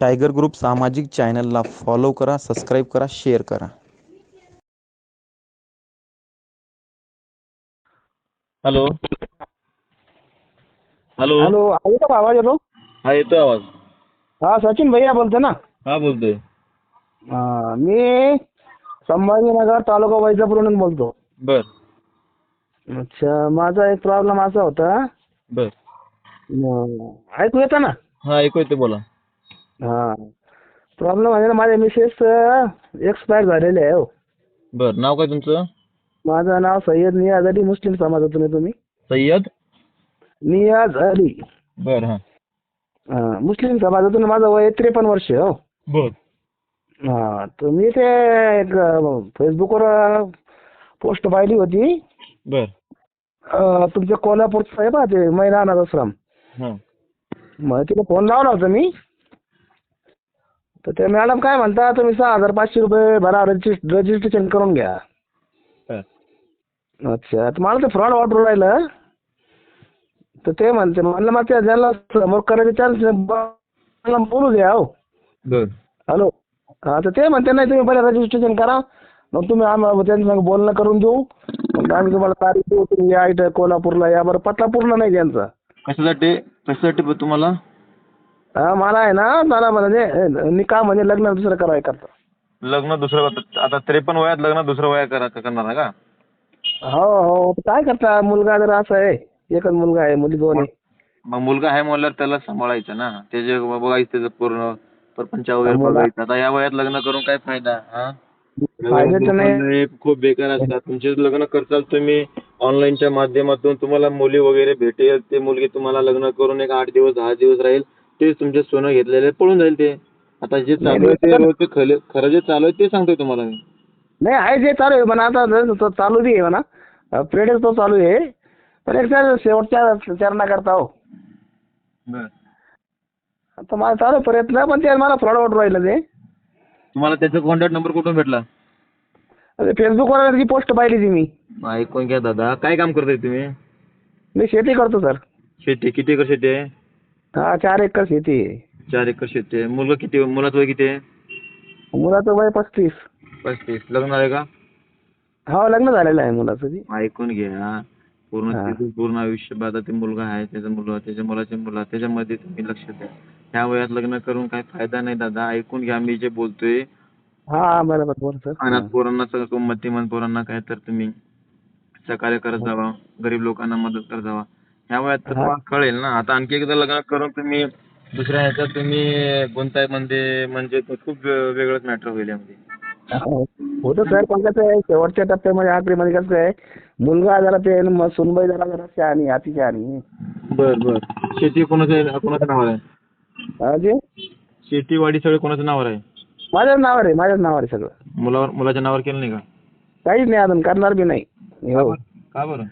Tiger group सामाजिक चॅनलला follow करा सबस्क्राईब करा शेअर करा. हॅलो. हॅलो. हॅलो आहे का आवाज येतो? हा येतोय आवाज. हा सचिन भैया बोलतो ना? हा बोलतोय. हा, मी संभाजीनगर तालुका वैजापूरहून बोलतो. बर. अच्छा माझा एक प्रॉब्लेम असा होता. बर. ऐकू येतं ना? हा ऐकू येते बोला. हा. प्रॉब्लेम आहे ना माझ्या मिसेस एक्सपायर झालेले आहे हो. बर नाव काय तुमचं? माझं नाव सय्यद नियाज अली मुस्लिम समाजातून आहे तुम्ही. सय्यद? नियाज अली. बर हा. हा, मुस्लिम समाजातून आहे. माझं वय त्रेपन्न वर्ष आहे हो. बर. हा तर मी ते एक अं, फेसबुकवर पोस्ट पाहिली होती. बर. अं, तुमच्या कोल्हापूरचं आहे बा ते अनाथ आश्रम हा. मग तिला फोन लावला होता मी. तर ते मॅडम काय म्हणता तुम्ही सहा हजार पाचशे रुपये भरा रजिस्ट रजिस्ट्रेशन करून घ्या. अच्छा तर मला ते फ्रॉड वाटून राहिलं. तर ते म्हणते म्हणलं मग त्या ज्यांना समोर करायचे चान्स बोलू द्या हो. बर. हॅलो. हा तर ते म्हणते नाही तुम्ही बरं रजिस्ट्रेशन करा. मग तुम्ही आम्हाला त्यांच्या बोलणं करून देऊ. मग आम्ही तुम्हाला तारीख देऊ तुम्ही या इथं कोल्हापूरला या. बरं पत्ता पूर्ण नाही त्यांचा. कशासाठी कशासाठी ब- तुम्हाला? हा मला आहे ना मला म्हणजे निकाह म्हणजे लग्न दुसरं करायला करता. लग्न दुसरं आता- आता त्रेपन्न वयात लग्न दुसरं वया करा करणार आहे का? हो हो काय करता? मुलगा जर असा आहे एकच मुलगा आहे मुली दोन आहे. मग मुलगा आहे म्हणल्यावर त्याला सांभाळायचं ना. त्याचे बघायचं त्याचं पूर्ण परपंच वगैरे बघायचं. आता या वयात लग्न करून काय फायदा हा? फायद्याचं नाही. लग्न खूप बेकार असतात. तुमचे लग्न करताल तुम्ही ऑनलाईनच्या माध्यमातून तुम्हाला मुली वगैरे भेटेल. ते मुलगी तुम्हाला लग्न करून एक आठ दिवस दहा दिवस राहील. तेच तुमचे सोनं घेतलेले पळून जाईल ते. आता जे चालू आहे ते रोज ते खले- खरं जे चालू आहे ते सांगतोय तुम्हाला मी. नाही आहे जे चालू आहे म्हणा आता जर तो चालू बी आहे म्हणा. पिरियड तो चालू आहे. पण एक त्या शेवटच्या चरणा करता हो आता मला चालू आहे प्रयत्न पण ते मला फ्रॉड वाटून राहिलं ते. तुम्हाला त्याचा कॉन्टॅक्ट नंबर कुठून भेटला? फेसबुकवर ती पोस्ट पाहिली ती मी. ऐकून घ्या दादा. काय काम करताय तुम्ही? मी शेती करतो सर. शेती? किती एकर शेती आहे? हा चार एकर शेती आहे. चार एकर शेती आहे. मुलगा किती मुलाचं वय किती आहे? मुलाचं वय पस्तीस. पस्तीस. लग्न आहे का? हो लग्न झालेलं आहे मुलाचं बी. ऐकून घ्या पूर्ण हा. त्याचं पूर्ण आयुष्य आता ते मुलगा आहे त्याचं मुलं त्याच्या मुलाचे मुलं त्याच्यामध्ये तुम्ही लक्ष द्या. ह्या वयात लग्न करून काही फायदा नाही दादा. ऐकून घ्या मी जे बोलतोय. हा बरोबर सर. अनाथ पोरांना सगळं पोरांना काय तर तुम्ही सहकार्य करत जावा. गरीब लोकांना मदत करत जावा. ह्या वयात तर हा. तुम्हाला कळेल ना. आता आणखी एकदा लग्न करून तुम्ही दुसऱ्या ह्याच्यात तुम्ही गुंताय म्हणजे म्हणजे ते खूप वे- वेगळंच मॅटर होईल यामध्ये. होतं सर पण कसं आहे शेवटच्या टप्प्यामध्ये आखरीमध्ये कसं आहे मुलगा जरा ते मग सुनबाई जरा जरा शहाणी अति शहाणी. बर बर. शेती कोणाच्या कोणाच्या नावावर आहे? हा जे? शेतीवाडी सगळं कोणाच्या नावावर आहे? माझ्याच नावावर आहे माझ्याच नावावर आहे सगळं. मुलावर मुलाच्या नावावर केलं नाही का? काहीच नाही अजून करणार बी नाही. हो. का बरं?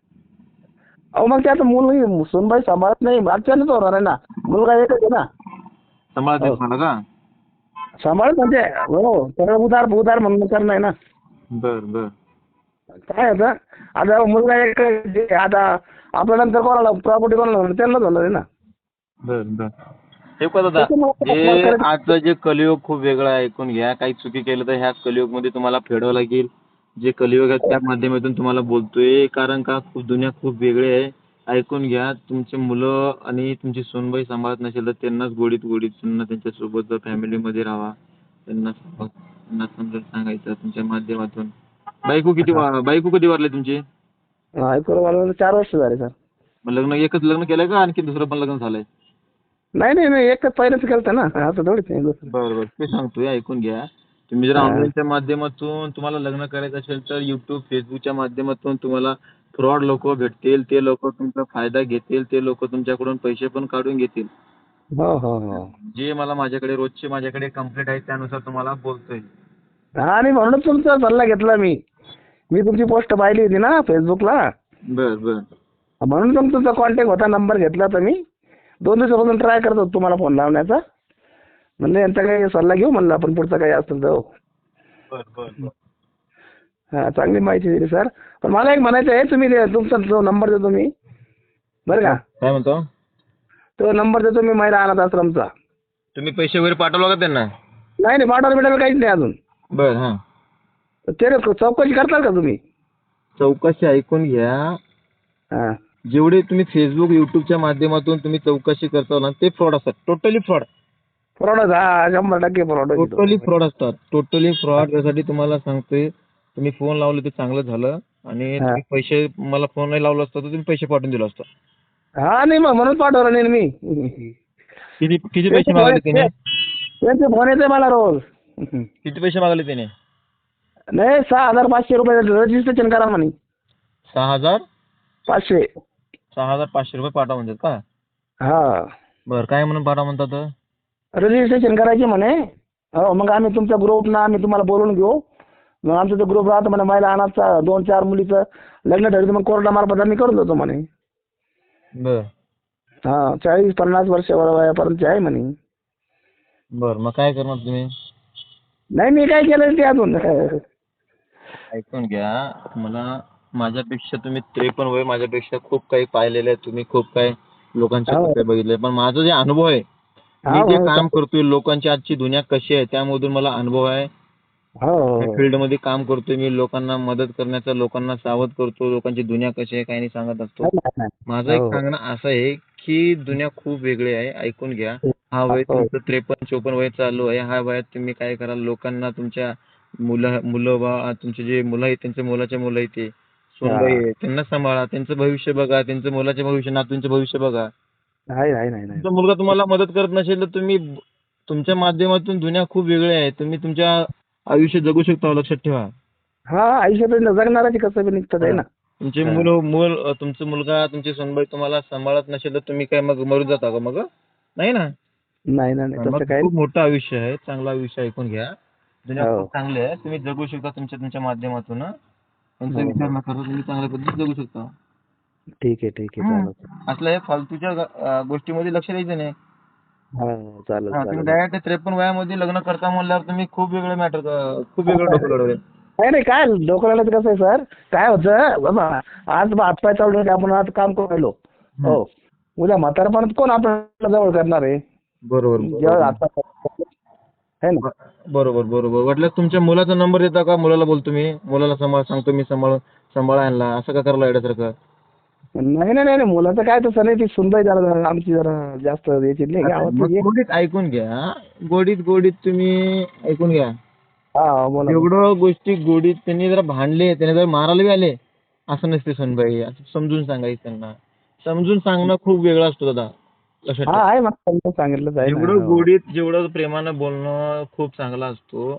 अहो मग ते आता मुलगी सुनबाई सांभाळत नाही अचानक होणार आहे ना. मुलगा एकच आहे ना. सांभाळत हो. नाही मला का सांभाळत म्हणजे हो सगळं उदार उदार म्हणून करणं आहे ना. बर बर. काय होतं आता मुलगा एक जे आता आपल्या नंतर कोणाला प्रॉपर्टी कोणाला होणार? त्यांनाच होणार आहे ना. बर बर. हे का दादा आजचं जे कलियुग खूप वेगळं आहे. ऐकून घ्या काही चुकी केलं तर ह्या कलियुगमध्ये तुम्हाला फेडावं लागेल. जे कलियुग आहे त्या माध्यमातून तुम्हाला बोलतोय. कारण का खूप दुनिया खूप वेगळी आहे. ऐकून घ्या तुमचे मुलं आणि तुमची सोनबाई सांभाळत नसेल तर त्यांनाच गोडीत गोडीत त्यांना त्यांच्यासोबत फॅमिलीमध्ये राहा. त्यांना त्यांना समजून सांगायचं तुमच्या माध्यमातून. बायको किती वा- बायको कधी वारली तुमची? मला चार वर्ष झाले सर. मग लग्न एकच लग्न केलंय का? आणखी दुसरं पण लग्न झालंय? नाही नाही नाही. एकच पहिलंच केलं ना. असं थोडीच आहे दुसरं. बरं बरं. ते सांगतोय ऐकून घ्या. तुम्ही जर. ऑनलाईनच्या माध्यमातून तुम्हाला लग्न करायचं असेल तर युट्यूब फेसबुकच्या माध्यमातून तुम्हाला फ्रॉड लोक भेटतील ते लोक तुमचा फायदा घेतील ते लोक तुमच्याकडून पैसे पण काढून घेतील. हो हो हो. जे मला माझ्याकडे रोजचे माझ्याकडे कंप्लेंट आहे त्यानुसार तुम्हाला बोलतोय. हा आणि म्हणूनच तुमचा सल्ला घेतला मी. मी तुमची पोस्ट पाहिली होती ना फेसबुकला बर बर. म्हणून तुमचा कॉन्टॅक्ट होता नंबर घेतला तर मी. दोन दिवसापासून ट्राय करत होतो तुम्हाला फोन लावण्याचा. म्हणलं यांचा काही सल्ला घेऊ म्हणलं आपण पुढचं काही असेल तर. हो. बर बर. हा चांगली माहिती दिली सर. पण मला एक म्हणायचं आहे तुम्ही ते तुमचा जो नंबर देतो मी. बरं का? काय म्हणतो? तो नंबर देतो मी महिला अनाथ आश्रमचा. तुम्ही पैसे वगैरे पाठवला का त्यांना? नाही नाही पाठवायला बिटायला काहीच नाही अजून. बर हा. तर ते रे चौकशी करताल का तुम्ही? चौकशी ऐकून घ्या. हां. जेवढे तुम्ही फेसबुक युट्यूबच्या माध्यमातून तुम्ही चौकशी करता ना ते फ्रॉड असतात. टोटली फ्रॉड फ्रॉड हा शंभर टक्के फ्रॉड टोटली फ्रॉड असतात टोटली फ्रॉड त्यासाठी तुम्हाला सांगतोय तुम्ही फोन लावले ते चांगलं झालं. आणि हा. तुम्ही पैसे मला फोन नाही लावला असता तर तुम्ही पैसे पाठवून दिला असता. हा नाही मग म्हणून पाठवलं नाही मी. किती किती पैसे मागले त्याने? त्यांचे फोन येते मला रोज. किती पैसे मागले त्याने? नाही सहा हजार पाचशे रुपये रजिस्ट्रेशन करा म्हणे. सहा हजार? पाचशे. सहा हजार पाचशे रुपये पाठवा म्हणतात का? हा. बरं काय म्हणून पाठवा म्हणतात रजिस्ट्रेशन करायचे म्हणे. हो मग आम्ही तुमच्या ग्रुपनं आम्ही तुम्हाला बोलून घेऊ. मग आमचा तो ग्रुप राहतो म्हणे महिला अनाथचा दोन चार मुलीचं लग्न ठरलं मग कोर्टामार्फत आम्ही करून देतो म्हणे. बर. हा चाळीस पन्नास वर्ष वयापर्यंत आहे म्हणे. बर मग काय करणार तुम्ही? नाही मी काय केलं ते अजून? ऐकून घ्या मला माझ्यापेक्षा तुम्ही त्रेपन्न वय माझ्यापेक्षा खूप काही पाहिलेलं आहे. तुम्ही खूप काही लोकांचे हो. बघितले पण माझा जे अनुभव आहे मी हो, जे हो. काम करतोय लोकांची आजची दुनिया कशी आहे त्यामधून मला अनुभव आहे. हो फील्डमध्ये काम करतोय मी लोकांना मदत करण्याचा लोकांना सावध करतो लोकांची दुनिया कशी आहे काही नाही सांगत असतो. माझं एक हो. सांगणं असं आहे की दुनिया खूप वेगळी आहे ऐकून घ्या. हा वय हो. तुमचं त्रेपन्न चोपन्न वय चालू आहे ह्या वयात तुम्ही काय कराल लोकांना तुमच्या मुलं मुलं बा तुमचे जे मुलं आहेत त्यांचे मुलाचे मुलं आहेत ते त्यांना सांभाळा त्यांचं भविष्य बघा त्यांचं मुलाचे भविष्य नातूंचे भविष्य बघा. आहे आहे नाही नाही. तुमचा मुलगा तुम्हाला मदत करत नसेल तर तुम्ही तुमच्या माध्यमातून दुनिया खूप वेगळी आहे. तुम्ही तुमच्या आयुष्य जगू शकता लक्षात ठेवा. हा आयुष्यात जगणाराची कसं बी निघतात आहे ना. तुमचे. मुलं मूल तुमचं मुलगा तुमची सोनबाई तुम्हाला सांभाळत नसेल तर तुम्ही काय मग मरून जाता का मग? नाही ना? नाही नाही नाही मग तसं काय खूप मोठं आयुष्य आहे चांगलं आयुष्य ऐकून घ्या. दुनिया हो. खूप चांगली आहे तुम्ही जगू शकता तुमच्या तुमच्या माध्यमातून. हं. त्यांचा हो. विचार न करता तुम्ही चांगल्या पद्धतीने जगू शकता. ठीक आहे ठीक आहे हं. चालेल असल्या फालतूच्या गोष्टीमध्ये लक्ष द्यायचं नाही. हा चालेल हा, तुम्ही चालेल. डायरेक्ट त्रेपन्न वयामध्ये लग्न करता म्हणल्यावर तुम्ही खूप वेगळं मॅटर खूप वेगळं डोकं लढवलंय. नाही नाही काय डोक्याला कसं आहे सर? काय होतं बाबा आज हातपाय चालू आपण आज काम करू राहिलो. हो. उद्या म्हातारपणात कोण आपल्याला जवळ करणार आहे? बरोबर जेव्हा बरोबर. हातपाय है ना? बरोबर बरोबर. वाटल्यास तुमच्या मुलाचा नंबर देता का? मुलाला बोलतो मी. मुलाला सांभाळ सांगतो मी सांभाळ सांभाळा आणला असं का करायला येण्यासारखं नाही नाही नाही नाही, मुलाचं काय तसं नाही ती सुनबाई जरा जरा आमची जरा जास्त याची नाही मग आहे. गोडीत ऐकून घ्या गोडीत गोडीत तुम्ही ऐकून घ्या. हा बोला एवढं गोष्टी गोडीत त्यांनी जरा भांडले त्यांनी जर मारायला बी आले. असं नसते सोनबाई असं समजून सांगायचं त्यांना. समजून सांगणं खूप वेगळं असतो दादा लक्षात हा ठेवा. आहे मला समजून सांगितलं आहे जेवढं ना गोडीत जेवढं प्रेमानं बोलणं खूप चांगला असतो.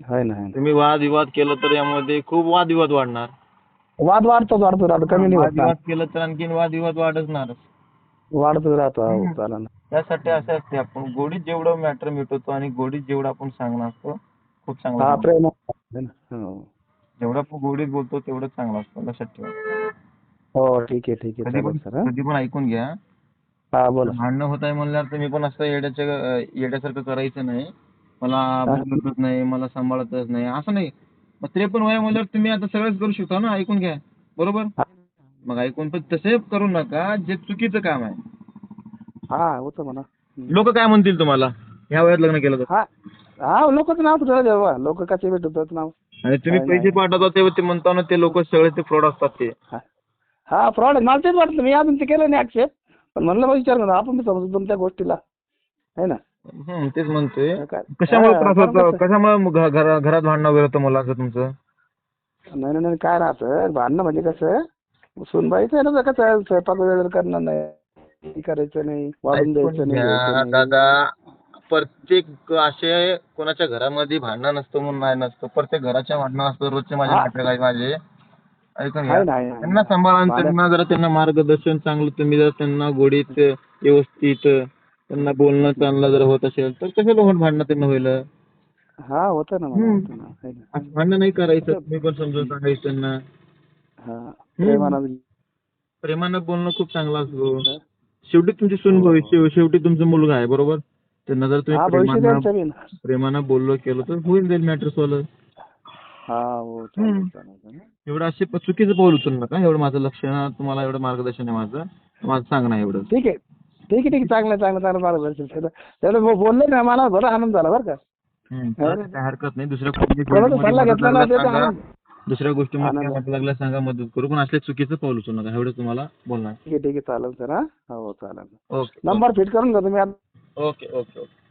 आहे ना आहे ना. तुम्ही वादविवाद केलं तर यामध्ये खूप वादविवाद वाढणार. वाद वाढतोच वाढतो राहतो कमी नाही होत ना. वादविवाद केलं तर आणखीन वादविवाद वाढणार वाढतच राहतो हो चालेल ना. त्यासाठी असं असते आपण गोडीत जेवढं मॅटर मिटवतो आणि गोडीत जेवढं आपण सांगणं असतं खूप चांगलं हा. प्रेम ना. हो. जेवढं आपण गोडीत बोलतो तेवढं चांगलं असतं लक्षात ठेवा हो ठीक आहे ठीक आहे कधी पण चालेल सर. कधी पण ऐकून घ्या हा बोला भांडणं होत आहे म्हणल्यावर तुम्ही पण असं येड्याच्या येड्यासारखं करायचं नाही मला बोलतच नाही मला सांभाळतच नाही असं नाही त्रेपन्न वया म्हणल्यावर तुम्ही आता सगळंच करू शकता ना ऐकून घ्या. बरोबर. मग ऐकून पण तसे करू नका जे चुकीचं काम आहे. हा होतं म्हणा. लोक काय म्हणतील तुम्हाला? ह्या वयात लग्न केलं तर. हा. हा लोकच नाव तुझं देवा लोक कसे भेटतात नाव. आणि तुम्ही नाही, पैसे पाठवता तेव्हा ते म्हणताना ते लोक सगळे ते फ्रॉड असतात ते. हा. हा फ्रॉड मला तेच वाटलं मी अजून ते केलं नाही ऍक्सेप्ट पण म्हणलं मग विचार करा. आपण बी समजतो तुमच्या गोष्टीला. है ना? हम्म, तेच म्हणतोय. काय कशामुळे त्रास होतो? कशामुळे घरा- घरात भांडणं वगैरे होतं मुलाचं तुमचं? नाही नाही नाही काय राहतं? भांडणं म्हणजे कसं सुनबाईचं आहे ना कसं आहे, स्वयंपाक वगैरे करणं नाही हे करायचं नाही वाढून द्यायचं नाही घ्या, द्यायचं नाही. दादा प्रत्येक असे कोणाच्या घरामध्ये भांडण नसतं म्हणून नाही नसतं. प्रत्येक घराच्या भांडणं असतं रोजचे माझे हा. नाटक आहे माझे. ऐकून घ्या. आहे ना आहे ना. त्यांना सांभाळा आणि त्यांना जरा त्यांना मार्गदर्शन चांगलं तुम्ही जर त्यांना गोडीत व्यवस्थित त्यांना बोलणं चांगलं जर होत असेल तर कशाला होऊन भांडणं त्यांना होईल? हा होतं ना मला हम्म. होतं ना आहे ना. असं भांडणं नाही करायचं तुम्ही पण समजून सांगायचं त्यांना. हा प्रेमानं प्रेमानं बोलणं खूप चांगलं असतो शेवटी तुमची सून भविष्य शेव- शेवटी तुमचा मुलगा आहे बरोबर? त्यांना जर हा तुम्ही भविष्य प्रेमानं त्यांचं बी ना. प्रेमानं बोललो केलं तर होऊन जाईल मॅटर सॉल्व हा हो चालेल हम्म. चालेल चालेल. एवढं असे प- चुकीचं पाऊल उचलू नका एवढं माझं लक्ष तुम्हाला एवढं मार्गदर्शन आहे माझं. माझं सांगणं आहे एवढं ठीक आहे. ठीक आहे ठीक आहे. चांगलं चांगलं चांगलं मार्गदर्शन केलं त्याला बो- बोलले ना मला बरा आनंद झाला बरं का. हम्म, चालेल, काही हरकत नाही. दुसऱ्या कोणाचा सल्ला घेतला ना त्याचा सांगा. आनंद. दुसऱ्या मदत लागल्यास सांगा मदत करू. पण असले चुकीचं पाऊल उचलू नका. एवढं तुम्हाला बोलणार. ठीक आहे ठीक आहे. चालेल सर हा. हो चालेल. ओके नंबर फिट करून घ्या तुम्ही. आता ओके ओके ओके.